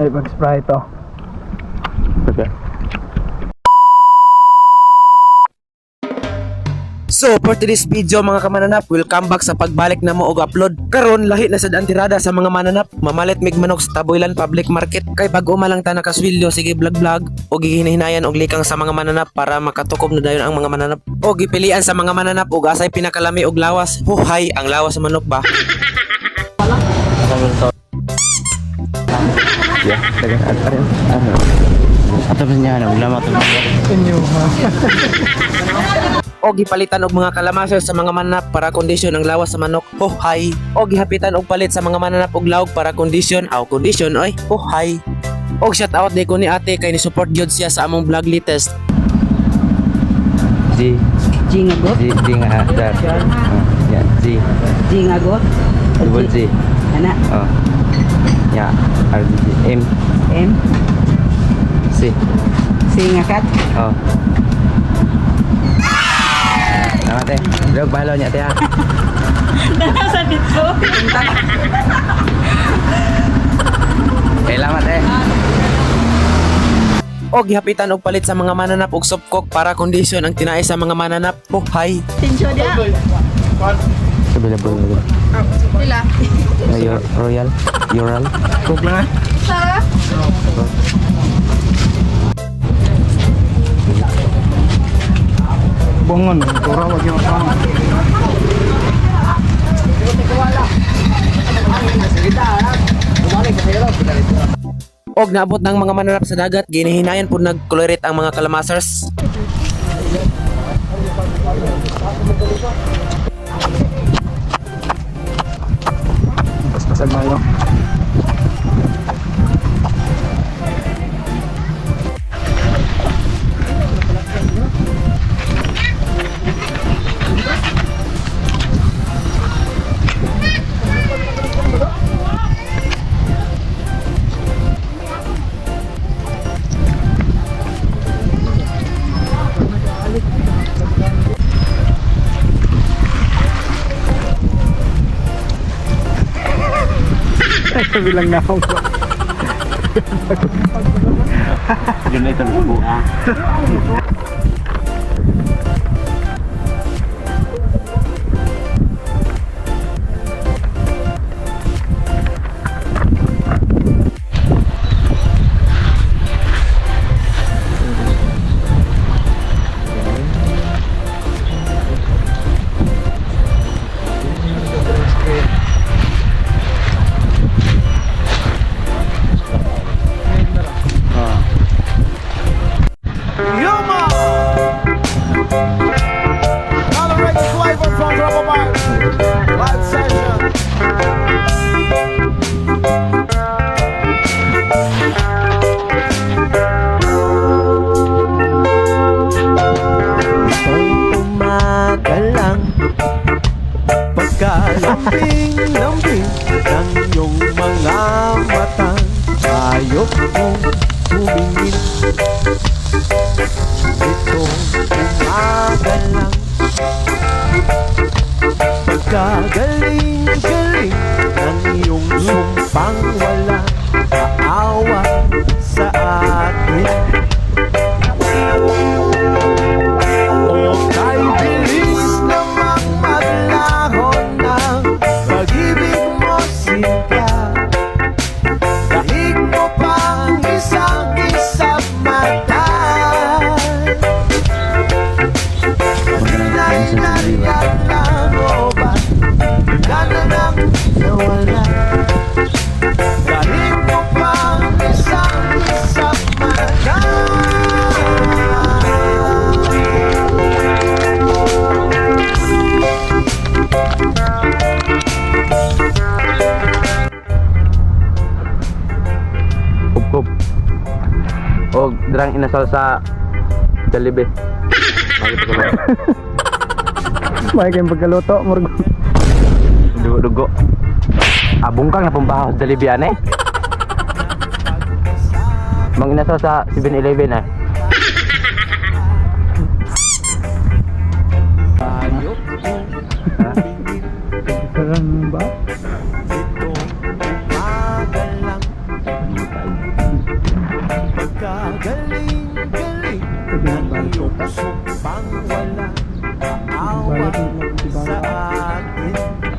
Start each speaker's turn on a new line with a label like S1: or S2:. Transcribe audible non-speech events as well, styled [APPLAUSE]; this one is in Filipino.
S1: Ay, pag-spray ito.
S2: Okay.
S3: So for today's video mga kamananap, welcome back sa pagbalik na mo og upload. Karon lahi na sa antirada sa mga mananap, mamalit mig manok sa Taboylan Public Market. Kay pag umalang ta nakasweldo sige vlog vlog o gihinahinayan og likang sa mga mananap para makatukob na dayon ang mga mananap. O gipilian sa mga mananap og asay pinakalami og lawas. Huhay ang lawas sa manok ba? [LAUGHS]
S2: Ya, dagan at arin. Ano? Ato ba niya na ulama to.
S1: Inyo, ha?
S3: o gipalitan og mga kalamaser sa mga mananap para kondisyon ang lawas sa manok. Huhay. O gihapitan og palit sa mga mananap og lawg para kondisyon aw kondisyon oy. Huhay. Og shout out day ko ni ate kay ni support gyud siya sa among vlog latest.
S2: G.
S4: Jingagot?
S2: Oh, Yan. G.
S4: Jingagot?
S2: Double G.
S4: Anak,
S2: Oh. R. M.
S4: M,
S2: C.
S4: singakat,
S2: Oh. Salamat eh. Vlog balo niya te ha.
S4: sa dito.
S2: Okay, salamat eh.
S3: O gihapitan og palit sa mga mananap og supkok para kondisyon ang tinaay sa mga mananap. Huhay.
S4: Tinsyo dia.
S2: Available na yun.
S4: Pila.
S2: Uh, Royal. Ural.
S1: Cook lang, ha? Bongon, pura wag yung kasama.
S3: Og naabot ng mga mananap sa dagat, ginihinayan po nagkolorit ang mga kalamasers.
S1: Paspasan tayo. Bilang na ako.
S2: Yun na ito.
S5: Tumagalang Pagkalambing-lambing ng iyong mga mata Ayok mong tumingin. Ito tumagalang Pagkagaling-galing O
S2: drang inasal sa Jollibee. [LAUGHS]
S1: May kayong pagkaluto, murag.
S2: Dugo-dugo. Abong kang napumbaho sa Jollibee ane. Mang inasal sa 7-Eleven eh.
S5: Ayok mo
S1: Karan ba?
S5: Iyong sumpang wala Aawa sa akin